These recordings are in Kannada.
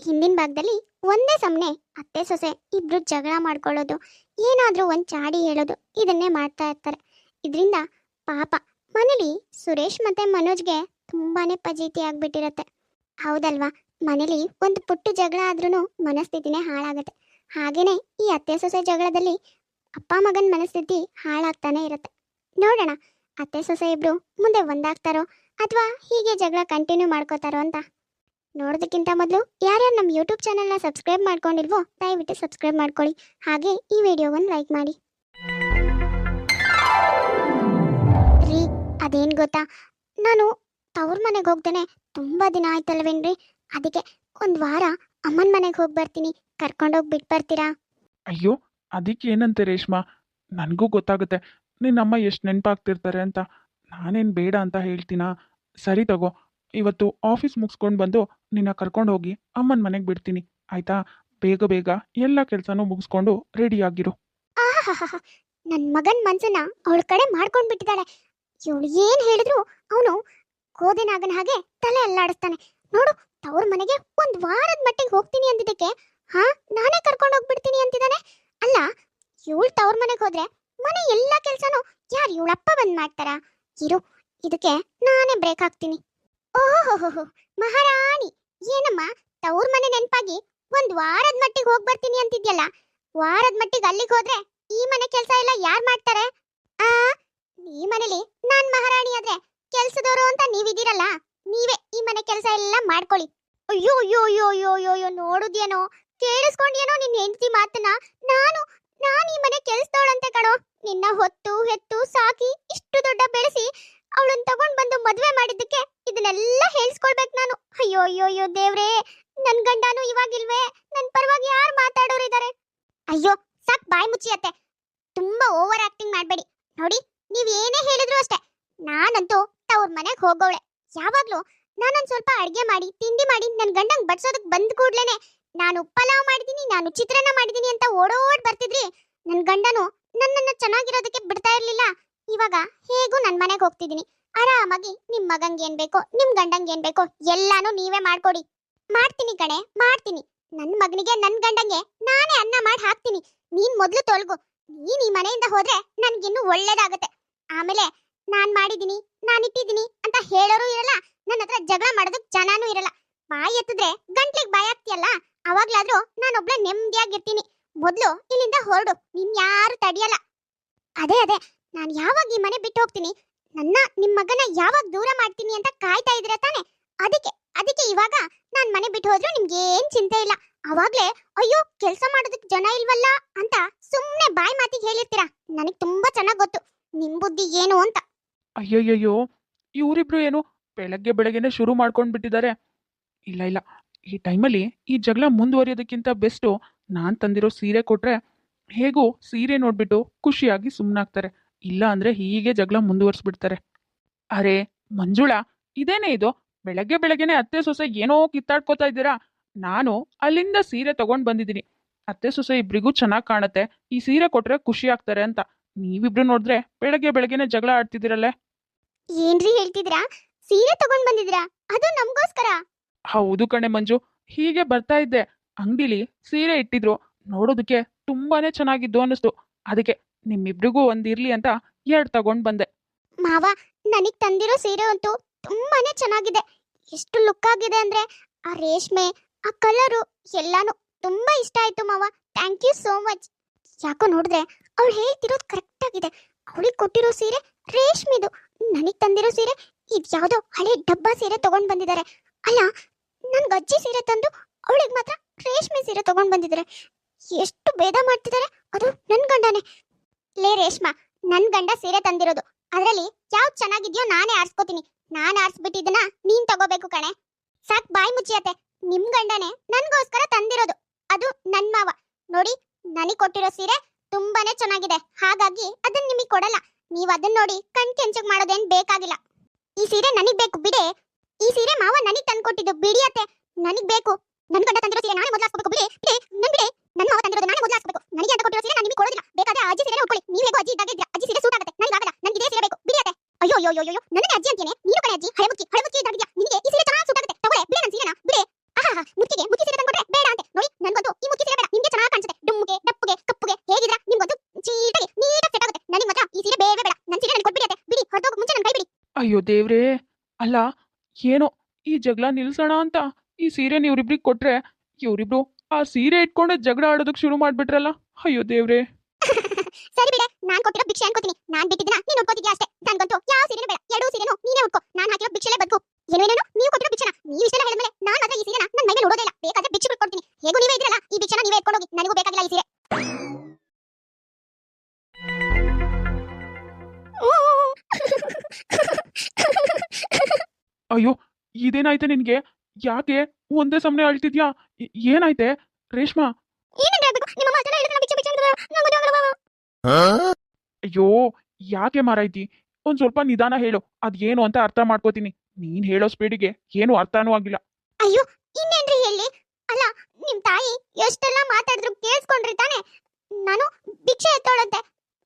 ಹಿಂದಿನ ಭಾಗದಲ್ಲಿ ಒಂದೇ ಸಮನೆ ಅತ್ತೆ, ಸೊಸೆ ಇಬ್ರು ಜಗಳ ಮಾಡ್ಕೊಳ್ಳೋದು, ಏನಾದ್ರೂ ಒಂದು ಚಾಡಿ ಹೇಳೋದು, ಇದನ್ನೇ ಮಾಡ್ತಾ ಇರ್ತಾರೆ. ಇದರಿಂದ ಪಾಪ ಮನೇಲಿ ಸುರೇಶ್ ಮತ್ತೆ ಮನೋಜ್ಗೆ ತುಂಬಾನೇ ಪಜೀತಿ ಆಗ್ಬಿಟ್ಟಿರತ್ತೆ. ಹೌದಲ್ವಾ? ಮನೇಲಿ ಒಂದು ಪುಟ್ಟು ಜಗಳ ಆದ್ರೂ ಮನಸ್ಥಿತಿನೇ ಹಾಳಾಗತ್ತೆ. ಹಾಗೇನೆ ಈ ಅತ್ತೆ, ಸೊಸೆ ಜಗಳದಲ್ಲಿ ಅಪ್ಪ ಮಗನ ಮನಸ್ಥಿತಿ ಹಾಳಾಗ್ತಾನೆ ಇರುತ್ತೆ. ನೋಡೋಣ, ಅತ್ತೆ, ಸೊಸೆ ಇಬ್ರು ಮುಂದೆ ಒಂದಾಗ್ತಾರೋ ಅಥವಾ ಹೀಗೆ ಜಗಳ ಕಂಟಿನ್ಯೂ ಮಾಡ್ಕೋತಾರೋ ಅಂತ. ನೋಡೋದಕ್ಕಿಂತ ಮೊದಲು ಯಾರ್ಯಾರು ನಮ್ಮ ಯೂಟ್ಯೂಬ್ ಚಾನಲ್ನ ಸಬ್ಸ್ಕ್ರೈಬ್ ಮಾಡ್ಕೊಂಡಿಲ್ವೋ ದಯವಿಟ್ಟು ಸಬ್ಸ್ಕ್ರೈಬ್ ಮಾಡ್ಕೊಳ್ಳಿ. ಹಾಗೆ ಈ ವಿಡಿಯೋವನ್ನು ಲೈಕ್ ಮಾಡಿ. ರೀ, ಅದೇನು ಗೊತ್ತಾ? ನಾನು ತವ್ರ ಮನೆಗೆ ಹೋಗ್ದೇನೆ ತುಂಬ ದಿನ ಆಯ್ತಲ್ವೇನ್ರಿ? ಅದಕ್ಕೆ ಒಂದು ವಾರ ಅಮ್ಮನ ಮನೆಗೆ ಹೋಗಿ ಬರ್ತೀನಿ. ಕರ್ಕೊಂಡೋಗಿ ಬಿಟ್ಟು ಬರ್ತೀರಾ? ಅಯ್ಯೋ, ಅದಕ್ಕೆ ಏನಂತೆ ರೇಷ್ಮಾ? ನನಗೂ ಗೊತ್ತಾಗುತ್ತೆ. ನಿನ್ನಮ್ಮ ಎಷ್ಟು ನೆನಪಾಗ್ತಿರ್ತಾರೆ ಅಂತ. ನಾನೇನು ಬೇಡ ಅಂತ ಹೇಳ್ತೀನಾ? ಸರಿ ತಗೋ. ಇವತ್ತು ಆಫೀಸ್ ಮುಗಿಸ್ಕೊಂಡು ಬಂದು ನಿನ್ನ ಕರ್ಕೊಂಡು ಹೋಗಿ ಅಮ್ಮನ ಮನೆಗೆ ಬಿಡ್ತೀನಿ. ಆಯ್ತಾ? ಬೇಗ ಬೇಗ ಎಲ್ಲ ಕೆಲಸನೂ ಮುಗಿಸ್ಕೊಂಡು ರೆಡಿಯಾಗಿರು ಆಗಿರು. ನನ್ನ ಮಗನ ಮನ್ಸನ್ನ ಅವಳ ಕಡೆ ಮಾಡ್ಕೊಂಡು ಬಿಟ್ಟಿದ್ದಾಳೆ ಇವಳು ಏನ್ ಹೇಳಿದ್ರು ಅವನು ಕೋದೆನಾಗನ ಹಾಗೆ ತಲೆ ಅಲ್ಲಾಡಿಸ್ತಾನೆ. ನೋಡು, ತವ್ರ ಮನೆಗೆ ಒಂದ್ ವಾರದ ಮಟ್ಟಿಗೆ ಹೋಗ್ತೀನಿ ಅಂದಿದ್ದಕ್ಕೆ, ಹಾ, ನಾನೇ ಕರ್ಕೊಂಡು ಹೋಗ್ಬಿಡ್ತೀನಿ ಅಂತಿದ್ದಾನೆ. ಅಲ್ಲ, ಇವಳು ತವ್ರ ಮನೆಗೆ ಹೋದ್ರೆ ಮನೆ ಎಲ್ಲಾ ಕೆಲ್ಸನೂ ಯಾರು ಇವಳಪ್ಪ ಬಂದ್ ಮಾಡ್ತಾರ? ಇರು, ಇದಕ್ಕೆ ನಾನೇ ಬ್ರೇಕ್ ಹಾಕ್ತೀನಿ. ಓಹೋ ಮಹಾರಾಣಿ! ಏನಮ್ಮ? ತವ್ರ ಮನೆ ನೆನಪಾಗಿ ಒಂದ್ ವಾರದ ಮಟ್ಟಿಗೆ ಹೋಗ್ ಬರ್ತೀನಿ ಅಂತಿದ್ಯಲ್ಲ? ವಾರದ ಮಟ್ಟಿಗೆ ಅಲ್ಲಿಗೆ ಹೋದ್ರೆ ಈ ಮನೆ ಕೆಲಸ ಎಲ್ಲ ಯಾರ್ ಮಾಡ್ತಾರೆ? ಆ, ಈ ಮನೇಲಿ ನಾನ್ ಮಹಾರಾಣಿ ಆದ್ರೆ ಕೆಲ್ಸದವರು ಅಂತ ನೀವಿದ್ದೀರಲ್ಲ, ನೀವೇ ಈ ಮನೆ ಕೆಲಸ ಎಲ್ಲ ಮಾಡ್ಕೊಳ್ಳಿ. ಅಯ್ಯೋ ಅಯ್ಯೋ ಅಯ್ಯೋ ಅಯ್ಯೋ ಅಯ್ಯೋ ಅಯ್ಯೋ ನೋಡುದೇನೋ ಕೇಳಿಸ್ಕೊಂಡ್ಯೇನೋ ನಿನ್ ಹೆಂಡತಿ ಮಾತನ್ನ? ನಾನು ನಾನು ಈ ಮನೆ ಕೆಲ್ಸದವಳಂತೆ ಕಣೋ. ನಿನ್ನ ಹೊತ್ತು, ಹೆತ್ತು, ಸಾಕಿ ಇಷ್ಟು ದೊಡ್ಡ ಬೆಳೆಸಿ ಅವಳನ್ನ ತಗೊಂಡ್ ಬಂದು ಮದ್ವೆ ಮಾಡಿದ್ದಕ್ಕೆ ಇದನ್ನೆಲ್ಲ ಹೇಳ್ಸ್ಕೊಳ್ಬೇಕು ನಾನು. ಅಯ್ಯೋ ಅಯ್ಯೋ ಅಯ್ಯೋ, ದೇವ್ರೇ! ನನ್ ಗಂಡನು ಇವಾಗಿಲ್ವೇ? ನನ್ ಪರವಾಗಿ ಯಾರು ಮಾತಾಡೋರು ಇದಾರೆ? ಅಯ್ಯೋ, ಸಾಕ್ ಬಾಯಿ ಮುಚ್ಚಿಯತ್ತೆ ತುಂಬಾ ಓವರ್ ಆಕ್ಟಿಂಗ್ ಮಾಡ್ಬೇಡಿ. ನೋಡಿ, ನೀವ್ ಏನೇ ಹೇಳಿದ್ರು ಅಷ್ಟೇ. ನಾನಂತೂ ತವ್ರ ಮನೆಗ್ ಹೋಗೋಳೆ ಯಾವಾಗ್ಲೂ ನಾನೊಂದ್ ಸ್ವಲ್ಪ ಅಡ್ಗೆ ಮಾಡಿ, ತಿಂಡಿ ಮಾಡಿ ನನ್ ಗಂಡಂಗ್ ಬಡ್ಸೋದಕ್ ಬಂದ್ ಕೂಡ್ಲೇನೆ ನಾನು ಪಲಾವ್ ಮಾಡಿದೀನಿ, ನಾನು ಚಿತ್ರಾನ್ನ ಮಾಡಿದೀನಿ ಅಂತ ಓಡೋಡ್ ಬರ್ತಿದ್ರಿ. ನನ್ ಗಂಡನು ನನ್ನನ್ನ ಚೆನ್ನಾಗಿರೋದಕ್ಕೆ ಬಿಡ್ತಾ ಇರ್ಲಿಲ್ಲ. ಇವಾಗ ಹೇಗೂ ನನ್ ಮನೆಗೆ ಹೋಗ್ತಿದೀನಿ. ಆರಾಮಾಗಿ ನಿಮ್ ಮಗಂಗ್ ಏನ್ ಬೇಕೋ, ನಿಮ್ ಗಂಡಂಗ್ ಏನ್ ಬೇಕೋ ಎಲ್ಲಾನು ನೀವೇ ಮಾಡ್ಕೊಡಿ. ಮಾಡ್ತೀನಿ ಕಣೆ, ಮಾಡ್ತೀನಿ. ನನ್ ಮಗನಿಗೆ, ನನ್ ಗಂಡಂಗೆ ನಾನೇ ಅನ್ನ ಮಾಡಿ ಹಾಕ್ತೀನಿ. ನೀನ್ ಮೊದ್ಲು ತೊಳ್ಗು. ನೀನ್ ಈ ಮನೆಯಿಂದ ಹೋದ್ರೆ ನನ್ಗಿನ್ನು ಒಳ್ಳೇದಾಗತ್ತೆ. ಆಮೇಲೆ ನಾನ್ ಮಾಡಿದೀನಿ, ನಾನ್ ಇಟ್ಟಿದೀನಿ ಅಂತ ಹೇಳೋರು ಇರಲ್ಲ ನನ್ನ ಹತ್ರ ಜಗಳ ಮಾಡೋದಕ್ ಜನನೂ ಇರಲ್ಲ. ಬಾಯಿ ಎತ್ತಿದ್ರೆ ಗಂಟ್ಲಿಗೆ ಬಾಯಿ ಆಗ್ತಿಯಲ್ಲ ಅವಾಗ್ಲಾದ್ರೂ ನಾನೊಬ್ಳೆ ನೆಮ್ಮದಿಯಾಗಿರ್ತೀನಿ ಮೊದ್ಲು ಇಲ್ಲಿಂದ ಹೊರಡು, ನಿನ್ ಯಾರು ತಡಿಯಲ್ಲ. ಅದೇ ಅದೇ ನಾನ್ ಯಾವಾಗ ಈ ಮನೆ ಬಿಟ್ಟು ಹೋಗ್ತೀನಿ? ನನ್ನ ನಿಮ್ಮ ಮಗನ ಯಾವಾಗ ದೂರ ಮಾಡ್ತೀನಿ ಅಂತ ಕಾಯ್ತಾ ಇದ್ರೆ ತಾನೆ? ಅದಕ್ಕೆ ಅದಕ್ಕೆ ಇವಾಗ ನಾನು ಮನೆ ಬಿಟ್ಟು ಹೋದ್ರು ನಿಮ್ಗೆ ಏನ್ ಚಿಂತೆ ಇಲ್ಲ. ಅವಾಗ್ಲೇ, ಅಯ್ಯೋ, ಕೆಲಸ ಮಾಡೋದಕ್ಕೆ ಜನ ಇಲ್ವಲ್ಲ? ಅಂತ ಸುಮ್ಮನೆ ಬಾಯಿ ಮಾತಿಗೆ ಹೇಳಿರ್ತೀರಾ? ನನಗೆ ತುಂಬಾ ಚೆನ್ನಾಗಿ ಗೊತ್ತು. ನಿಮ್ ಬುದ್ಧಿ ಏನು ಅಂತ. ಅಯ್ಯಯ್ಯೋ ಇವರಿಬ್ರು ಏನು ಬೆಳಗ್ಗೆ ಬೆಳಗ್ಗೆನೆ ಶುರು ಮಾಡ್ಕೊಂಡು ಬಿಟ್ಟಿದ್ದಾರೆ. ಇಲ್ಲ ಇಲ್ಲ. ಈ ಟೈಮಲ್ಲಿ ಈ ಜಗಳ ಮುಂದುವರಿಯೋದಕ್ಕಿಂತ ಬೆಸ್ಟು ನಾನು ತಂದಿರೋ ಸೀರೆ ಕೊಟ್ರೆ ಹೇಗೂ ಸೀರೆ ನೋಡ್ಬಿಟ್ಟು ಖುಷಿಯಾಗಿ ಸುಮ್ಮನಾಗ್ತಾರೆ ಇಲ್ಲ ಅಂದ್ರೆ ಹೀಗೆ ಜಗಳ ಮುಂದುವರಿಸ್ಬಿಡ್ತಾರೆ. ಅರೆ ಮಂಜುಳಾ ಇದೇನೇ ಇದು? ಬೆಳಗ್ಗೆ ಬೆಳಗ್ಗೆನೆ ಅತ್ತೆ ಸೊಸೆ ಏನೋ ಕಿತ್ತಾಡ್ಕೋತಾ ಇದ್ದೀರಾ? ನಾನು ಅಲ್ಲಿಂದ ಸೀರೆ ತಗೊಂಡ್ ಬಂದಿದ್ದೀನಿ. ಅತ್ತೆ ಸೊಸೆ ಇಬ್ರಿಗೂ ಚೆನ್ನಾಗಿ ಕಾಣುತ್ತೆ. ಈ ಸೀರೆ ಕೊಟ್ರೆ ಖುಷಿ ಆಗ್ತಾರೆ ಅಂತ. ನೀವಿಬ್ರು ನೋಡಿದ್ರೆ ಬೆಳಗ್ಗೆ ಬೆಳಗ್ಗೆನೆ ಜಗಳ ಆಡ್ತಿದ್ದೀರಲ್ಲೇ? ಏನ್ರಿ ಹೇಳ್ತಿದ್ರಾ ಸೀರೆ ತಗೊಂಡ್ ಬಂದಿದ್ರಾ ಅದು ನಮ್ಗೋಸ್ಕರ. ಹೌದು ಕಣೆ ಮಂಜು. ಹೀಗೆ ಬರ್ತಾ ಇದ್ದೆ. ಅಂಗಡಿಲಿ ಸೀರೆ ಇಟ್ಟಿದ್ರು. ನೋಡೋದಕ್ಕೆ ತುಂಬಾನೇ ಚೆನ್ನಾಗಿದ್ದು ಅನ್ನಿಸ್ತು. ಅದಕ್ಕೆ ನಿಮ್ಮಿಬ್ರಿಗೂ ಒಂದಿರ್ಲಿ ಅಂತ ಎರಡು ತಗೊಂಡ್ ಬಂದೆ. ಮಾವ, ನನಗ್ ತಂದಿರೋ ಸೀರೆ ಅಂತೂ ತುಂಬಾನೇ ಚೆನ್ನಾಗಿದೆ. ಎಷ್ಟು ಲುಕ್ ಆಗಿದೆ ಅಂದ್ರೆ ಆ ರೇಷ್ಮೆ, ಆ ಕಲರು ಎಲ್ಲಾನು ತುಂಬಾ ಇಷ್ಟ ಆಯ್ತು ಮಾವ. ಥ್ಯಾಂಕ್ ಯು ಸೋ ಮಚ್ ಯಾಕೋ ನೋಡಿದ್ರೆ ಅವಳು ಹೇಳ್ತಿರೋದು ಕರೆಕ್ಟ್ ಆಗಿದೆ. ಅವಳಿಗೆ ಕೊಟ್ಟಿರೋ ಸೀರೆ ರೇಷ್ಮೆದು. ನನಗ್ ತಂದಿರೋ ಸೀರೆ ಇದು ಯಾವುದೋ ಹಳೆ ಡಬ್ಬಾ ಸೀರೆ ತಗೊಂಡ್ ಬಂದಿದ್ದಾರೆ ಅಲ್ಲ ನನ್ ಅಜ್ಜಿ ಸೀರೆ ತಂದು ಅವಳಿಗೆ ಮಾತ್ರ ರೇಷ್ಮೆ ಸೀರೆ ತಗೊಂಡ್ ಬಂದಿದ್ದಾರೆ ಎಷ್ಟು ಭೇದ ಮಾಡ್ತಿದ್ದಾರೆ ಅದು ನನ್ ಗಂಡನೇ. ಲೇ ರೇಷ್ಮಾ, ನನ್ ಗಂಡ ಸೀರೆ ತಂದಿರೋದು. ಅದ್ರಲ್ಲಿ ಯಾವ್ ಚೆನ್ನಾಗಿದ್ಯೋ ನಾನೇ ಆರ್ಸ್ಕೋತೀನಿ. ನಾನ್ ಆರಿಸ್ಬಿಟ್ಟಿದ್ದನ್ನ ನೀನ್ ತಗೋಬೇಕು ಕಣೆ. ಸಾಕ್ ಬಾಯಿ ಮುಚ್ಚಿಯತ್ತೆ. ನಿಮ್ ಗಂಡನೇ ನನ್ಗೋಸ್ಕರ ತಂದಿರೋದು. ಅದು ನನ್ ಮಾವ. ನೋಡಿ, ನನಗ್ ಕೊಟ್ಟಿರೋ ಸೀರೆ ತುಂಬಾನೇ ಚೆನ್ನಾಗಿದೆ. ಹಾಗಾಗಿ ಅದನ್ನ ನಿಮಗ್ ಕೊಡಲ್ಲ. ನೀವ್ ಅದನ್ನ ನೋಡಿ ಕಣ್ ಕೆಂಚಕ್ ಮಾಡೋದೇನ್ ಬೇಕಾಗಿಲ್ಲ. ಈ ಸೀರೆ ನನಗ್ ಬೇಕು, ಬಿಡೆ. ಈ ಸೀರೆ ಮಾವ ನನಗ್ ತಂದ್ಕೊಟ್ಟಿದ್ದು, ಬಿಡಿಯತ್ತೆ. ನನಗ್ ಬೇಕು. ನನ್ ಗಂಡ ತಂದಿರೋ ಸೀರೆ ನಾನೇ ಮೊದಲು ಹಾಕ್ಬೇಕು ಬಿಡಿ. ಬಿಡಿ, ನನ್ ಬಿಡಿ. ನನ್ನ ಮಾವ ತಂದಿರೋದು ನಾನೇ ಮೊದಲು ಹಾಸ್ಬೇಕು ನನಗೆ ಅಂತ ಕೊಟ್ಟಿರೋ ಸೀರೆ ನಾನು ನಿಮಗೆ ಕೊಡೋದಿಲ್ಲ. ಬೇಕಾದ್ರೆ ಅಜ್ಜಿ ಸೀರೆ ಉಟ್ಕೊಳ್ಳಿ. ನೀವು ಹೇಗೋ ಅಜ್ಜಿ ಇದ್ದಾಗ ಇದ್ದೀರಾ ಅಜ್ಜಿ ಸೀರೆ ಸೂಟ್ ಆಗುತ್ತೆ. ನನಗೆ ಆಗಲ್ಲ ನನಗೆ ಇದೇ ಸೀರೆ ಬೇಕು. ಬಿಡಿ ಅತ್ತೆ. ಅಯ್ಯೋ ಅಯ್ಯೋ ಅಯ್ಯೋ ನನ್ನ ಅಜ್ಜಿ ಅಂತೇನೆ ನೀನು ಕಣೆ ಅಜ್ಜಿ. ಹಳೆ ಮುಚ್ಚಿ ಹಳೆ ಹಳಬುಕ್ಕಿ ಹಳಬುಕ್ಕಿ ಇದ್ದಾಗಿದ್ಯಾ ನಿಮಗೆ ಈ ಸೀರೆ ಚೆನ್ನಾಗಿ ಸೂಟ್ ಆಗುತ್ತೆ. ತಗೊಳ್ಳೆ. ಬಿಡಿ ನನ್ನ ಸೀರೆನ. ಬಿಡಿ. ಆಹಾ ಮುತ್ತಿಗೆ. ಮುತ್ತಿ ಸೀರೆ ತಂದ್ಕೊಟ್ರೆ ಬೇಡ ಅಂತೆ. ನೋಡಿ ನನಗಂತೂ ಈ ಮುತ್ತಿ ಸೀರೆ ಬೇಡ. ನಿಮಗೆ ಚೆನ್ನಾಗಿ ಕಾಣಿಸುತ್ತೆ. ಡುಮ್ಮುಗೆ ಡಪ್ಪುಗೆ, ಕಪ್ಪುಗೆ. ಹೇಗಿದ್ರಾ? ನಿಮಗೊಂದು ಚೀಟಾಗಿ ನೀಟಾಗಿ ಸೆಟ್ ಆಗುತ್ತೆ. ನನಗೆ ಮಾತ್ರ ಈ ಸೀರೆ ಬೇಡ ಬೇಡ. ನನ್ನ ಸೀರೆ ನನಗೆ ಕೊಟ್ಬಿಡಿ ಅತ್ತೆ. ಬಿಡಿ. ಹೊರಟೋಗಕ್ಕೆ ಮುಂಚೆ ನನ್ನ ಕೈ ಬಿಡಿ. ಅಯ್ಯೋ ದೇವ್ರೇ. ಅಲ್ಲ, ಏನೋ ಈ ಜಗಳ ನಿಲ್ಸೋಣ ಅಂತ ಈ ಸೀರೆ ನೀವ್ರಿಬ್ರಿಗೆ ಕೊಟ್ರೆ ಇವರಿಬ್ರು ಆ ಸೀರೆ ಇಟ್ಕೊಂಡೆ ಜಗಳ ಆಡೋದಕ್ಕೆ ಶುರು ಮಾಡ್ಬಿಟ್ರಲ್ಲ? ಅಯ್ಯೋ ದೇವ್ರೆ. ಸರಿ ಬಿಡೆ ನಾನ್ ಕೊಟ್ಟಿರೋ ಭಿಕ್ಷೆ ಅನ್ಕೋತೀನಿ. ನಾನ್ ಬಿಟ್ಟಿದ್ದನ್ನ ನೀನು ಉಟ್ಕೋತಿದ್ಯಾ ಅಷ್ಟೇ. ನನ್ಗಂತೂ ಯಾವ ಸೀರೆನೂ ಬೇಡ. ಎರಡೂ ಸೀರೆನೂ ನೀನೇ ಉಟ್ಕೋ. ನಾನು ಹಾಕಿರೋ ಭಿಕ್ಷೆಲೆ ಬದುಕು. ಏನೇನೇನು ನೀವು ಕೊಟ್ಟಿರೋ ಭಿಕ್ಷೆನ. ನೀವು ಇಷ್ಟೆಲ್ಲ ಹೇಳಿದ್ಮೇಲೆ ನಾನು ಮಾತ್ರ ಈ ಸೀರೆನ ನನ್ನ ಮೈಮೇಲೆ ಇಲ್ಲ. ಬೇಕಾದ್ರೆ ಭಿಕ್ಷೆ ಬಿಟ್ಕೊಡ್ತೀನಿ. ಹೇಗೂ ನೀವೇ ಇದ್ರಲ್ಲ. ಈ ಭಿಕ್ಷೆನ ನೀವೇ ಎತ್ಕೊಂಡು ಹೋಗಿ. ನನಗೂ ಬೇಕಾಗಿಲ್ಲ ಈ ಸೀರೆ. ಅಯ್ಯೋ ಇದೇನಾಯ್ತು ನಿನ್ಗೆ? ಯಾಕೆ ಒಂದೇ ಸಮನೆ ಅಳ್ತಿದ್ಯಾ? ಏನಾಯ್ತೆ? ರೇಷ್ಮಾ. ಅಯ್ಯೋ ಯಾಕೆ ಮಾರಾಯ್ತಿ ಒಂದ್ ಸ್ವಲ್ಪ ನಿಧಾನ ಹೇಳು. ಅದೇನು ಅಂತ ಅರ್ಥ ಮಾಡ್ಕೋತೀನಿ. ನೀನ್ ಹೇಳೋ ಸ್ಪೀಡಿಗೆ ಏನು ಅರ್ಥನೂ ಆಗಿಲ್ಲ. ಅಯ್ಯೋ ಇನ್ನೇನ್ರಿ ಹೇಳಿ? ಅಲ್ಲ ನಿಮ್ ತಾಯಿ ಎಷ್ಟೆಲ್ಲ ಮಾತಾಡಿದ್ರು ಕೇಳಿಸ್ಕೊಂಡ್ರಿ ತಾನೆ? ನಾನು ಭಿಕ್ಷೆ ಎತ್ತೋಳಂತೆ.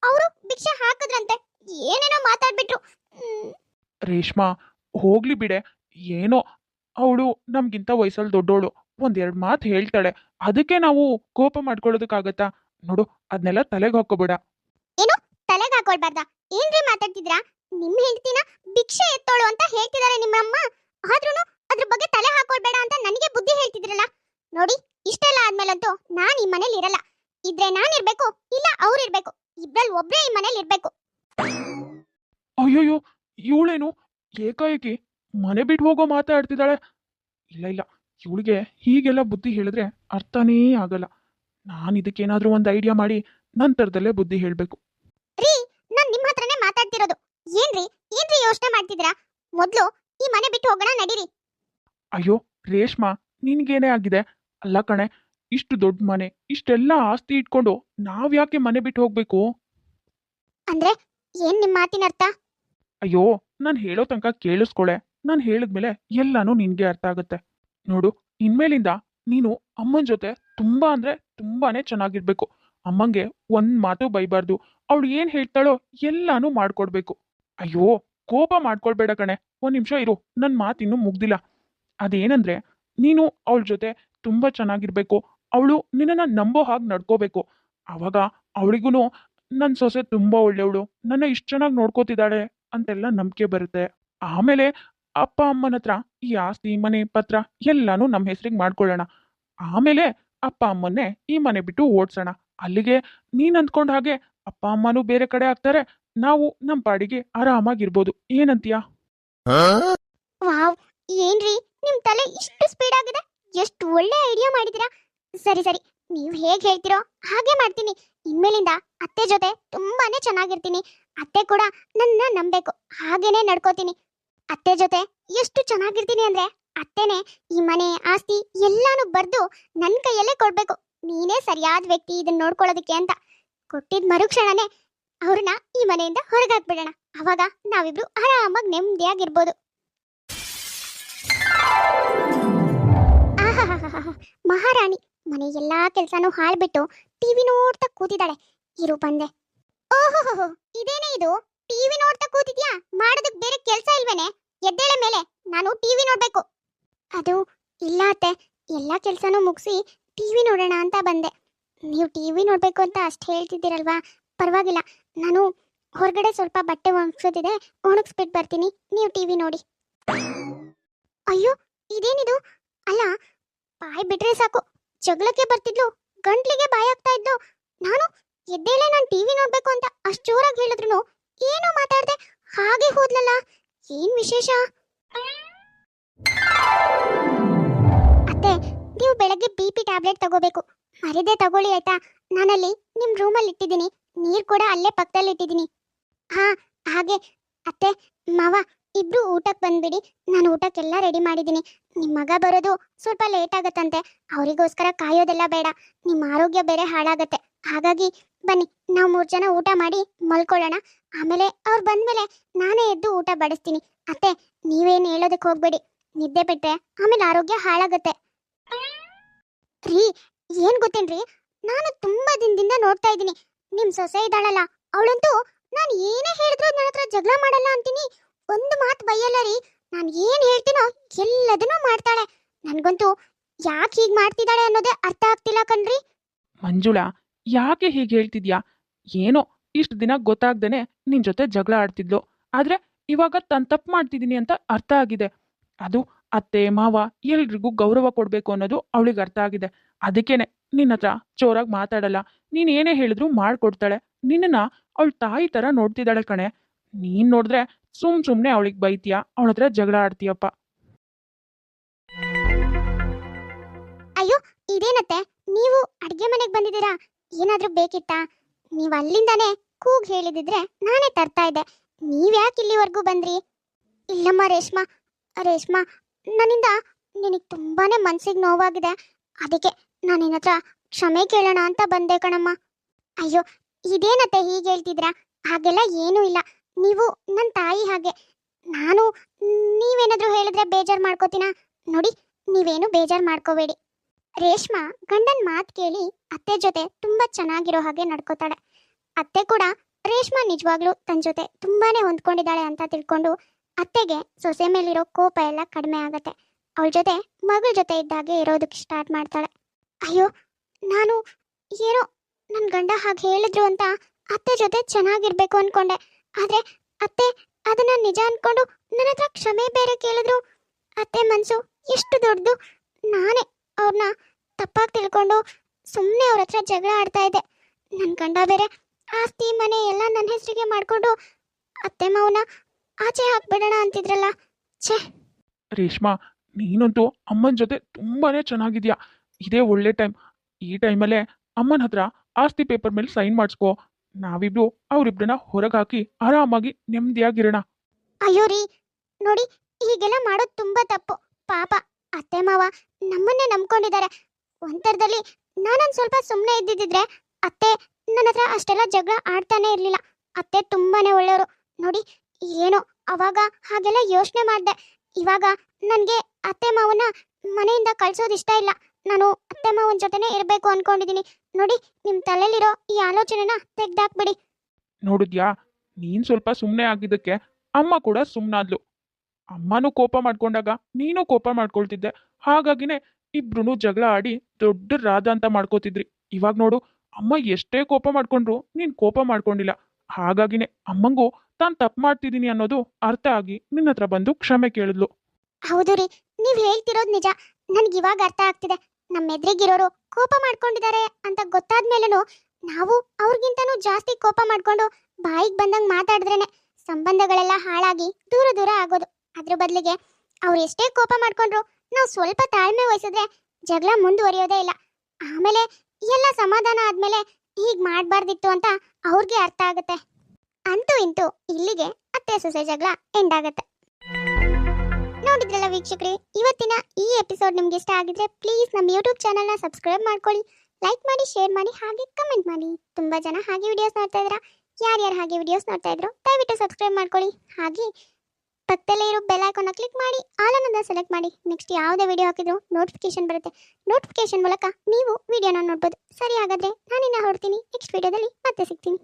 ಅವರು ಭಿಕ್ಷೆ ಹಾಕಿದ್ರಂತೆ. ಏನೇನೋ ಮಾತಾಡ್ಬಿಟ್ರು. ರೇಷ್ಮಾ ಹೋಗ್ಲಿ ಬಿಡೆ. ಏನೋ ಅವಳು ನಮ್ಗಿಂತ ವಯಸ್ಸಲ್ಲಿ ದೊಡ್ಡೋಳು. ಒಂದೆರಡು ಮಾತು ಹೇಳ್ತಾಳೆ. ಅದಕ್ಕೆ ನಾವು ಕೋಪ ಮಾಡ್ಕೊಳ್ಳೋದಕ್ಕಾಗತ್ತಾ? ನೋಡು ಅದನ್ನೆಲ್ಲ ತಲೆಗೆ ಹಾಕೋಬೇಡ ಏನು? ತಲೆಗೆ ಹಾಕೊಳ್ಬಾರ್ದ? ಏನ್ರಿ ಮಾತಾಡ್ತಿದ್ರಾ? ನಿಮ್ ಹೆಂಡತಿನ ಭಿಕ್ಷೆ ಎತ್ತೋಳು ಅಂತ ಹೇಳ್ತಿದಾರೆ ನಿಮ್ಮಮ್ಮ. ಆದ್ರೂನು ಅದ್ರ ಬಗ್ಗೆ ತಲೆ ಹಾಕೊಳ್ಬೇಡ ಅಂತ ನನಗೆ ಬುದ್ಧಿ ಹೇಳ್ತಿದ್ರಲ್ಲ. ನೋಡಿ ಇಷ್ಟೆಲ್ಲ ಆದ್ಮೇಲಂತೂ ನಾನ್ ಈ ಮನೇಲಿ ಇರಲ್ಲ. ಇದ್ರೆ ನಾನ್ ಇರ್ಬೇಕು ಇಲ್ಲ ಅವ್ರು ಇರ್ಬೇಕು. ಇಬ್ರಲ್ಲಿ ಒಬ್ರೇ ಈ ಮನೇಲಿ ಇರ್ಬೇಕು. ಅಯ್ಯೋಯ್ಯೋ ಇವಳೇನು ಏಕಾಏಕಿ? ಮನೆ ಬಿಟ್ಟು ಹೋಗೋ ಮಾತಾಡ್ತಿದ್ದಾಳೆ. ಇಲ್ಲ ಇಲ್ಲ ಇವಳಿಗೆ ಹೀಗೆಲ್ಲ ಬುದ್ಧಿ ಹೇಳಿದ್ರೆ ಅರ್ಥನೇ ಆಗಲ್ಲ. ನಾನು ಇದಕ್ಕೇನಾದ್ರೂ ಒಂದು ಐಡಿಯಾ ಮಾಡಿ ನಂತರದಲ್ಲೇ ಬುದ್ಧಿ ಹೇಳಬೇಕು. ರೀ ನಾನು ನಿಮ್ಮ ಹತ್ರನೇ ಮಾತಾಡ್ತಿರೋದು. ಏನ್ರಿ ಏನ್ರಿ ಯೋಚನೆ ಮಾಡ್ತಿದ್ದೀರಾ? ಮೊದ್ಲು ಈ ಮನೆ ಬಿಟ್ಟು ಹೋಗೋಣ ನಡೀರಿ. ಅಯ್ಯೋ ರೇಷ್ಮಾ ನಿನ್ಗೇನೇ ಆಗಿದೆ? ಅಲ್ಲ ಕಣೆ ಇಷ್ಟು ದೊಡ್ಡ ಮನೆ ಇಷ್ಟೆಲ್ಲ ಆಸ್ತಿ ಇಟ್ಕೊಂಡು ನಾವ್ಯಾಕೆ ಮನೆ ಬಿಟ್ಟು ಹೋಗ್ಬೇಕು? ಅಂದ್ರೆ ಏನ್ ನಿಮ್ ಮಾತಿನ ಅರ್ಥ ಅಯ್ಯೋ ನಾನು ಹೇಳೋ ತನಕ ಕೇಳಿಸ್ಕೊಳೆ. ನಾನು ಹೇಳಿದ್ಮೇಲೆ ಎಲ್ಲಾನು ನಿನ್ಗೆ ಅರ್ಥ ಆಗುತ್ತೆ. ನೋಡು, ಇನ್ಮೇಲಿಂದ ನೀನು ಅಮ್ಮನ ಜೊತೆ ತುಂಬಾ ಅಂದ್ರೆ ತುಂಬಾನೇ ಚೆನ್ನಾಗಿರ್ಬೇಕು. ಅಮ್ಮಂಗೆ ಒಂದ್ ಮಾತು ಬೈಬಾರ್ದು. ಅವಳು ಏನ್ ಹೇಳ್ತಾಳೋ ಎಲ್ಲಾನು ಮಾಡ್ಕೊಡ್ಬೇಕು. ಅಯ್ಯೋ, ಕೋಪ ಮಾಡ್ಕೊಳ್ಬೇಡ ಕಣೆ. ಒಂದ್ ನಿಮಿಷ ಇರು. ನನ್ನ ಮಾತು ಇನ್ನೂ ಮುಗ್ದಿಲ್ಲ. ಅದೇನಂದ್ರೆ, ನೀನು ಅವಳ ಜೊತೆ ತುಂಬಾ ಚೆನ್ನಾಗಿರ್ಬೇಕು. ಅವಳು ನಿನ್ನನ್ನ ನಂಬೋ ಹಾಗೆ ನಡ್ಕೋಬೇಕು. ಅವಾಗ ಅವಳಿಗೂ ನನ್ನ ಸೊಸೆ ತುಂಬಾ ಒಳ್ಳೆಯವಳು ನನ್ನ ಇಷ್ಟು ಚೆನ್ನಾಗಿ ನೋಡ್ಕೋತಿದ್ದಾಳೆ ಅಂತೆಲ್ಲ ನಂಬಿಕೆ ಬರುತ್ತೆ. ಆಮೇಲೆ ಅಪ್ಪ ಅಮ್ಮನ ಹತ್ರ, ಈ ಆಸ್ತಿ ಮನೆ ಪತ್ರ ಎಲ್ಲಾನು ನಮ್ಮ ಹೆಸರಿಗೆ ಮಾಡ್ಕೊಳ್ಳೋಣ. ಆಮೇಲೆ ಅಪ್ಪ ಅಮ್ಮನ್ನೇ ಈ ಮನೆ ಬಿಟ್ಟು ಓಡ್ಸೋಣ. ಅಲ್ಲಿಗೆ ನೀನ್ ಅಂದ್ಕೊಂಡ ಹಾಗೆ ಅಪ್ಪ ಅಮ್ಮನೂ ಬೇರೆ ಕಡೆ ಆಗ್ತಾರೆ, ನಾವು ನಮ್ಮ ಪಾಡಿಗೆ ಆರಾಮಾಗಿರ್ಬೋದು. ಏನಂತೀಯ? ವಾವ್! ಏನ್ರಿ, ನಿಮ್ ತಲೆ ಇಷ್ಟು ಸ್ಪೀಡ್ ಆಗಿದೆ? ಎಷ್ಟು ಒಳ್ಳೆ ಐಡಿಯಾ ಮಾಡಿದಿರಾ ಸರಿ ಸರಿ, ನೀವು ಹೇಗೆ ಹೇಳ್ತಿರೋ ಹಾಗೆ ಮಾಡ್ತೀನಿ. ಇನ್ಮೇಲಿಂದ ಅತ್ತೆ ಜೊತೆ ತುಂಬಾನೇ ಚೆನ್ನಾಗಿರ್ತೀನಿ. ಅತ್ತೆ ಕೂಡ ನನ್ನ ನಂಬೇಕು ಹಾಗೇನೆ ನಡ್ಕೋತೀನಿ. ಅತ್ತೆ ಜೊತೆ ಎಷ್ಟು ಚೆನ್ನಾಗಿರ್ತೀನಿ ಅಂದ್ರೆ ಅತ್ತೆನೆ, ಈ ಮನೆ, ಆಸ್ತಿ ಎಲ್ಲಾನು ಬರ್ದು ನನ್ ಕೈಯಲ್ಲೇ ಕೊಡ್ಬೇಕು. ನೀನೇ ಸರಿಯಾದ ವ್ಯಕ್ತಿ ಇದನ್ನ ನೋಡ್ಕೊಳ್ಳೋದಕ್ಕೆ ಅಂತ. ಕೊಟ್ಟಿದ್ ಮರುಕ್ಷಣನೇ ಅವ್ರನ್ನ ಈ ಮನೆಯಿಂದ ಹೊರಗಾಕ್ಬಿಡೋಣ. ಅವಾಗ ನಾವಿಬ್ರು ಆರಾಮಾಗಿ ನೆಮ್ಮದಿಯಾಗಿರ್ಬೋದು. ಮಹಾರಾಣಿ. ಮನೆ ಎಲ್ಲಾ ಕೆಲ್ಸನೂ ಹಾಳ್ಬಿಟ್ಟು ಟಿವಿ ನೋಡ್ತಾ ಕೂತಿದ್ದಾಳೆ. ಇರು ಬಂದೆ. ಓಹೋ ಇದೇನೇ ಇದು? ಟಿವಿ ನೋಡ್ತಾ ಕೂತಿದ್ಯಾ? ಮಾಡೋದಕ್ ಬೇರೆ ಕೆಲಸ ಇಲ್ವೇನೆ? ಎದ್ದೇಳೆ ಮೇಲೆ, ನಾನು ಟಿವಿ ನೋಡ್ಬೇಕು. ಅದು ಇಲ್ಲ ಅತ್ತೆ. ಎಲ್ಲ ಕೆಲ್ಸನೂ ಮುಗಿಸಿ ಟಿವಿ ನೋಡೋಣ ಅಂತ ಬಂದೆ. ನೀವು ಟಿವಿ ನೋಡ್ಬೇಕು ಅಂತ ಅಷ್ಟು ಹೇಳ್ತಿದ್ದೀರಲ್ವಾ? ಪರವಾಗಿಲ್ಲ. ನಾನು ಹೊರಗಡೆ ಸ್ವಲ್ಪ ಬಟ್ಟೆ ಒಣಗಿಸೋದಿದೆ. ಒಣಗಿಸ್ಬಿಟ್ಟು ಬರ್ತೀನಿ. ನೀವು ಟಿವಿ ನೋಡಿ. ಅಯ್ಯೋ, ಇದೇನಿದು? ಅಲ್ಲ, ಬಾಯಿ ಬಿಟ್ರೆ ಸಾಕು. ಜಗಳಕ್ಕೆ ಬರ್ತಿದ್ಲು. ಗಂಟ್ಲಿಗೆ ಬಾಯಾಗ್ತಾ ಇದ್ಲು. ನಾನು ಎದ್ದೇಳೆ ನಾನು ಟಿವಿ ನೋಡ್ಬೇಕು ಅಂತ ಅಷ್ಟು ಜೋರಾಗಿ ಹೇಳಿದ್ರು ಏನೂ ಮಾತಾಡ್ದೆ? ಹಾಗೆ ಹೋದ್ಲಲ್ಲ? ಏನ್ ವಿಶೇಷ? ಅತ್ತೆ, ನೀವು ಬೆಳಗ್ಗೆ ಬಿ ಪಿ ಟ್ಯಾಬ್ಲೆಟ್ ತಗೋಬೇಕು. ಮರಿದೆ ತಗೊಳ್ಳಿ, ಆಯ್ತಾ? ನಾನಲ್ಲಿ ನಿಮ್ ರೂಮಲ್ಲಿ ಇಟ್ಟಿದ್ದೀನಿ. ನೀರ್ ಕೂಡ ಅಲ್ಲೇ ಪಕ್ಕದಲ್ಲಿ ಇಟ್ಟಿದ್ದೀನಿ. ಹಾ, ಹಾಗೆ. ಅತ್ತೆ, ಮಾವ, ಇಬ್ರು ಊಟಕ್ಕೆ ಬಂದ್ಬಿಡಿ. ನಾನು ಊಟಕ್ಕೆಲ್ಲ ರೆಡಿ ಮಾಡಿದ್ದೀನಿ. ನಿಮ್ಮ ಮಗ ಬರೋದು ಸ್ವಲ್ಪ ಲೇಟ್ ಆಗತ್ತಂತೆ. ಅವರಿಗೋಸ್ಕರ ಕಾಯೋದೆಲ್ಲ ಬೇಡ. ನಿಮ್ಮ ಆರೋಗ್ಯ ಬೇರೆ ಹಾಳಾಗತ್ತೆ. ಹಾಗಾಗಿ ಬನ್ನಿ, ನಾವು ಮೂರು ಜನ ಊಟ ಮಾಡಿ ಮಲ್ಕೊಳ್ಳೋಣ. ಆಮೇಲೆ ಅವ್ರು ಬಂದ್ಮೇಲೆ ನಾನೇ ಎದ್ದು ಊಟ ಬಡಿಸ್ತೀನಿ. ಅತ್ತೆ, ನೀವೇನು ಹೇಳೋದಕ್ಕೆ ಹೋಗ್ಬೇಡಿ. ನಿದ್ದೆ ಬಿಟ್ರೆ ಆಮೇಲೆ ಆರೋಗ್ಯ ಹಾಳಾಗುತ್ತೆ. ರೀ, ಏನ್ ಗೊತ್ತೇನ್ರಿ? ನಾನು ತುಂಬಾ ದಿನದಿಂದ ನೋಡ್ತಾ ಇದ್ದೀನಿ. ನಿಮ್ಮ ಸೊಸೆ ಇದ್ದಾಳಲ್ಲ, ಅವಳಂತೂ ನಾನು ಏನೇ ಹೇಳಿದ್ರು ನನ್ನ ಹತ್ರ ಜಗಳ ಮಾಡಲ್ಲ ಅಂತೀನಿ. ಒಂದು ಮಾತು ಬೈಯಲ್ಲ ರೀ. ನಾನು ಏನ್ ಹೇಳ್ತೀನೋ ಎಲ್ಲದನ್ನೂ ಮಾಡ್ತಾಳೆ. ನನಗಂತೂ ಯಾಕೆ ಹೀಗೆ ಮಾಡ್ತಿದ್ದಾಳೆ ಅನ್ನೋದೇ ಅರ್ಥ ಆಗ್ತಿಲ್ಲ ಕಣ್ರಿ. ಮಂಜುಳಾ ಯಾಕೆ ಹೀಗೆ ಹೇಳ್ತಿದ್ಯಾ? ಏನೋ ಇಷ್ಟು ದಿನ ಗೊತ್ತಾಗ್ದೇನೆ ನಿನ್ ಜೊತೆ ಜಗಳ ಆಡ್ತಿದ್ಲು. ಆದ್ರೆ ಇವಾಗ ತನ್ ತಪ್ಪು ಮಾಡ್ತಿದ್ದೀನಿ ಅಂತ ಅರ್ಥ ಆಗಿದೆ. ಅದು ಅತ್ತೆ, ಮಾವ ಎಲ್ರಿಗೂ ಗೌರವ ಕೊಡಬೇಕು ಅನ್ನೋದು ಅವಳಿಗೆ ಅರ್ಥ ಆಗಿದೆ. ಅದಕ್ಕೇನೆ ನಿನ್ನ ಹತ್ರ ಜೋರಾಗಿ ಮಾತಾಡಲ್ಲ. ನೀನ್ ಏನೇ ಹೇಳಿದ್ರು ಮಾಡ್ಕೊಡ್ತಾಳೆ. ನಿನ್ನನ್ನ ಅವಳ ತಾಯಿ ತರ ನೋಡ್ತಿದ್ದಾಳೆ ಕಣೆ. ನೀನ್ ನೋಡಿದ್ರೆ ಸುಮ್ ಸುಮ್ನೆ ಅವಳಿಗೆ ಬೈತೀಯ? ಅವಳ ಹತ್ರ ಜಗಳ ಆಡ್ತೀಯಪ್ಪ. ಅಯ್ಯೋ, ಇದೇನತ್ತೆ? ನೀವು ಅಡ್ಗೆ ಮನೆಗೆ ಬಂದಿದ್ದೀರಾ? ಏನಾದ್ರೂ ಬೇಕಿತ್ತಾ? ನೀವು ಅಲ್ಲಿಂದಾನೇ ಕೂಗ್ ಹೇಳಿದಿದ್ರೆ ನಾನೇ ತರ್ತಾ ಇದ್ದೆ. ನೀವ್ಯಾಕೆ ಇಲ್ಲಿವರೆಗೂ ಬಂದ್ರಿ? ಇಲ್ಲಮ್ಮ ರೇಷ್ಮಾ ರೇಷ್ಮಾ, ನನ್ನಿಂದ ನಿನಗೆ ತುಂಬಾನೇ ಮನ್ಸಿಗೆ ನೋವಾಗಿದೆ. ಅದಕ್ಕೆ ನಾನು ನಿನ್ನ ಹತ್ರ ಕ್ಷಮೆ ಕೇಳೋಣ ಅಂತ ಬಂದೆ ಕಣಮ್ಮ. ಅಯ್ಯೋ, ಇದೇನತ್ತೆ ಹೀಗೆ ಹೇಳ್ತಿದ್ರಾ? ಹಾಗೆಲ್ಲ ಏನೂ ಇಲ್ಲ. ನೀವು ನನ್ನ ತಾಯಿ ಹಾಗೆ. ನಾನು ನೀವೇನಾದ್ರೂ ಹೇಳಿದ್ರೆ ಬೇಜಾರು ಮಾಡ್ಕೋತೀನಾ? ನೋಡಿ, ನೀವೇನು ಬೇಜಾರು ಮಾಡ್ಕೋಬೇಡಿ. ರೇಷ್ಮಾ ಗಂಡನ್ ಮಾತು ಕೇಳಿ ಅತ್ತೆ ಜೊತೆ ತುಂಬಾ ಚೆನ್ನಾಗಿರೋ ಹಾಗೆ ನಡ್ಕೋತಾಳೆ. ಅತ್ತೆ ಕೂಡ ರೇಷ್ಮಾ ನಿಜವಾಗ್ಲೂ ತನ್ನ ಜೊತೆ ತುಂಬಾನೇ ಹೊಂದ್ಕೊಂಡಿದ್ದಾಳೆ ಅಂತ ತಿಳ್ಕೊಂಡು ಅತ್ತೆಗೆ ಸೊಸೆ ಮೇಲಿರೋ ಕೋಪ ಎಲ್ಲ ಕಡಿಮೆ ಆಗತ್ತೆ. ಅವಳ ಜೊತೆ ಮಗಳ ಜೊತೆ ಇದ್ದಾಗೆ ಇರೋದಕ್ಕೆ ಸ್ಟಾರ್ಟ್ ಮಾಡ್ತಾಳೆ. ಅಯ್ಯೋ, ನಾನು ಏನೋ ನನ್ನ ಗಂಡ ಹಾಗೆ ಹೇಳಿದ್ರು ಅಂತ ಅತ್ತೆ ಜೊತೆ ಚೆನ್ನಾಗಿರ್ಬೇಕು ಅನ್ಕೊಂಡೆ. ಆದ್ರೆ ಅತ್ತೆ ಅದನ್ನ ನಿಜ ಅನ್ಕೊಂಡು ನನ್ನ ಹತ್ರ ಕ್ಷಮೆ ಬೇರೆ ಕೇಳಿದ್ರು. ಅತ್ತೆ ಮನ್ಸು ಎಷ್ಟು ದೊಡ್ಡದು. ನಾನೇ ಅವ್ರನ್ನ ತಪ್ಪಾಗಿ ತಿಳ್ಕೊಂಡು ಸುಮ್ಮನೆ ಅವ್ರ ಹತ್ರ ಜಗಳ ಆಡ್ತಾ ಇದ್ದೆ. ನನ್ನ ಗಂಡ ಬೇರೆ ಆಸ್ತಿ ಮನೆ ಎಲ್ಲ ನನ್ನ ಹೆಸರಿಗೆ ಮಾಡಿಕೊಂಡು ಅತ್ತೆ ಮಾವನ ಆಚೆ ಹಾಕ್ಬಿಡೋಣ ಅಂತಿದ್ರಲ್ಲ. ಛೇ! ರೇಷ್ಮಾ ನೀನಂತೂ ಅಮ್ಮನ ಜೊತೆ ತುಂಬಾನೇ ಚೆನ್ನಾಗಿದ್ಯಾ? ಇದೇ ಒಳ್ಳೆ ಟೈಮ್. ಈ ಟೈಮಲ್ಲೇ ಅಮ್ಮನ ಹತ್ರ ಆಸ್ತಿ ಪೇಪರ್ ಮೇಲೆ ಸೈನ್ ಮಾಡಿಸ್ಕೋ. ನಾವಿಬ್ರು ಅವರಿಬ್ಬರನ್ನ ಹೊರಗೆ ಹಾಕಿ ಆರಾಮಾಗಿ ನೆಮ್ಮದಿಯಾಗಿರೋಣ ಅಯ್ಯೋ ರೀ ನೋಡಿ ಹೀಗೆಲ್ಲ ಮಾಡೋದು ತುಂಬಾ ತಪ್ಪು. ಪಾಪ. ಅತ್ತೆ ಮಾವ ನಮ್ಮನ್ನೇ ನಂಬ್ಕೊಂಡಿದ್ದಾರೆ. ಒಂಥರದಲ್ಲಿ ನಾನೊಂದು ಸ್ವಲ್ಪ ಸುಮ್ಮನೆ ಇದ್ದಿದ್ದಿದ್ರೆ ಅತ್ತೆ ನನ್ನ ಹತ್ರ ಅಷ್ಟೆಲ್ಲ ಜಗಳ ಆಡ್ತಾನೆ ಇರಲಿಲ್ಲ. ಅತ್ತೆ ತುಂಬಾನೇ ಒಳ್ಳೆಯವರು. ನೋಡಿ, ಏನೋ ಅವಾಗ ಹಾಗೆಲ್ಲ ಯೋಚನೆ ಮಾಡಿದೆ. ಇವಾಗ ನನಗೆ ಅತ್ತೆ ಮಾವನ ಮನೆಯಿಂದ ಕಳ್ಸೋದು ಇಷ್ಟ ಇಲ್ಲ. ನಾನು ಅತ್ತೆ ಮಾವನ ಜೊತೆನೇ ಇರಬೇಕು ಅನ್ಕೊಂಡಿದ್ದೀನಿ. ನೋಡಿ ನಿಮ್ಮ ತಲೆಯಲ್ಲಿರೋ ಈ ಆಲೋಚನೆನ ತೆಗ್ದಾಕ್ಬಿಡಿ. ನೋಡಿದ್ಯಾ? ನೀನ್ ಸ್ವಲ್ಪ ಸುಮ್ಮನೆ ಆಗಿದ್ದಕ್ಕೆ ಅಮ್ಮ ಕೂಡ ಸುಮ್ಮನಾದ್ಲು ಅಮ್ಮನೂ ಕೋಪ ಮಾಡ್ಕೊಂಡಾಗ ನೀನು ಕೋಪ ಮಾಡ್ಕೊಳ್ತಿದ್ದೆ. ಹಾಗಾಗಿನೇ ಇಬ್ರು ಜಗಳ ಆಡಿ ದೊಡ್ಡ ರಾಧ ಅಂತ ಮಾಡ್ಕೋತಿದ್ರಿ. ಇವಾಗ ನೋಡು, ಅಮ್ಮ ಎಷ್ಟೇ ಕೋಪ ಮಾಡ್ಕೊಂಡ್ರು ನೀನ್ ಕೋಪ ಮಾಡ್ಕೊಂಡಿಲ್ಲ. ಹಾಗಾಗಿನೇ ಅಮ್ಮಂಗೂ ತಾನ್ ತಪ್ಪು ಮಾಡ್ತಿದ್ದೀನಿ ಅನ್ನೋದು ಅರ್ಥ ಆಗಿ ನಿನ್ನ ಹತ್ರ ಬಂದು ಕ್ಷಮೆ ಕೇಳಿದ್ಲು. ಹೌದು ರೀ, ನೀವ್ ಹೇಳ್ತಿರೋದ್ ನಿಜ. ನನ್ಗೆ ಇವಾಗ ಅರ್ಥ ಆಗ್ತಿದೆ. ನಮ್ಮ ಎದುರಿಗಿರೋರು ಕೋಪ ಮಾಡ್ಕೊಂಡಿದ್ದಾರೆ ಅಂತ ಗೊತ್ತಾದ್ಮೇಲೂ ನಾವು ಅವ್ರಿಗಿಂತನೂ ಜಾಸ್ತಿ ಕೋಪ ಮಾಡ್ಕೊಂಡು ಬಾಯಿಗೆ ಬಂದಂಗ್ ಮಾತಾಡಿದ್ರೇನೆ ಸಂಬಂಧಗಳೆಲ್ಲ ಹಾಳಾಗಿ ದೂರ ದೂರ ಆಗೋದು. ಅದ್ರ ಬದಲಿಗೆ ಅವ್ರು ಎಷ್ಟೇ ಕೋಪ ಮಾಡ್ಕೊಂಡ್ರು ನಾವು ಸ್ವಲ್ಪ ತಾಳ್ಮೆ ವಹಿಸಿದ್ರೆ ಜಗಳ ಮುಂದುವರಿಯೋದೇ ಇಲ್ಲ. ಆಮೇಲೆ ಎಲ್ಲ ಸಮಾಧಾನ ಆದ್ಮೇಲೆ ಹೀಗೆ ಮಾಡಬಾರ್ದಿತ್ತು ಅಂತ ಅವ್ರಿಗೆ ಅರ್ಥ ಆಗುತ್ತೆ. ಅಂತೂ ಇಂತೂ ಇಲ್ಲಿಗೆ ಅತ್ತೆ ಸೊಸೆ ಜಗಳ ಎಂಡ್ ಆಗುತ್ತೆ. ನೋಡಿದ್ರಲ್ಲ ವೀಕ್ಷಕರೇ, ಇವತ್ತಿನ ಈ ಎಪಿಸೋಡ್ ನಿಮ್ಗೆ ಇಷ್ಟ ಆಗಿದ್ರೆ ಪ್ಲೀಸ್ ನಮ್ಮ ಯೂಟ್ಯೂಬ್ ಚಾನಲ್ನ ಸಬ್ಸ್ಕ್ರೈಬ್ ಮಾಡ್ಕೊಳ್ಳಿ ಲೈಕ್ ಮಾಡಿ ಶೇರ್ ಮಾಡಿ, ಹಾಗೆ ಕಮೆಂಟ್ ಮಾಡಿ. ತುಂಬಾ ಜನ ಹಾಗೆ ವಿಡಿಯೋಸ್ ನೋಡ್ತಾ ಇದ್ದೀರಾ ಯಾರ್ಯಾರು ಹಾಗೆ ವಿಡಿಯೋಸ್ ನೋಡ್ತಾ ಇದ್ರು ದಯವಿಟ್ಟು ಸಬ್ಸ್ಕ್ರೈಬ್ ಮಾಡ್ಕೊಳ್ಳಿ. ಹಾಗೆ ಪಕ್ಕದಲ್ಲೇ ಇರೋ ಬೆಲ್ ಐಕಾನ್ನ ಕ್ಲಿಕ್ ಮಾಡಿ ಆಲ್ ಅನ್ನೋದನ್ನ ಸೆಲೆಕ್ಟ್ ಮಾಡಿ. ನೆಕ್ಸ್ಟ್ ಯಾವುದೇ ವಿಡಿಯೋ ಹಾಕಿದ್ರು ನೋಟಿಫಿಕೇಶನ್ ಬರುತ್ತೆ. ನೋಟಿಫಿಕೇಶನ್ ಮೂಲಕ ನೀವು ವಿಡಿಯೋನ ನೋಡ್ಬೋದು. ಸರಿ ಹಾಗಾದ್ರೆ ನಾನಿನ್ನ ಹೊರಡ್ತೀನಿ. ನೆಕ್ಸ್ಟ್ ವಿಡಿಯೋದಲ್ಲಿ ಮತ್ತೆ ಸಿಗ್ತೀನಿ.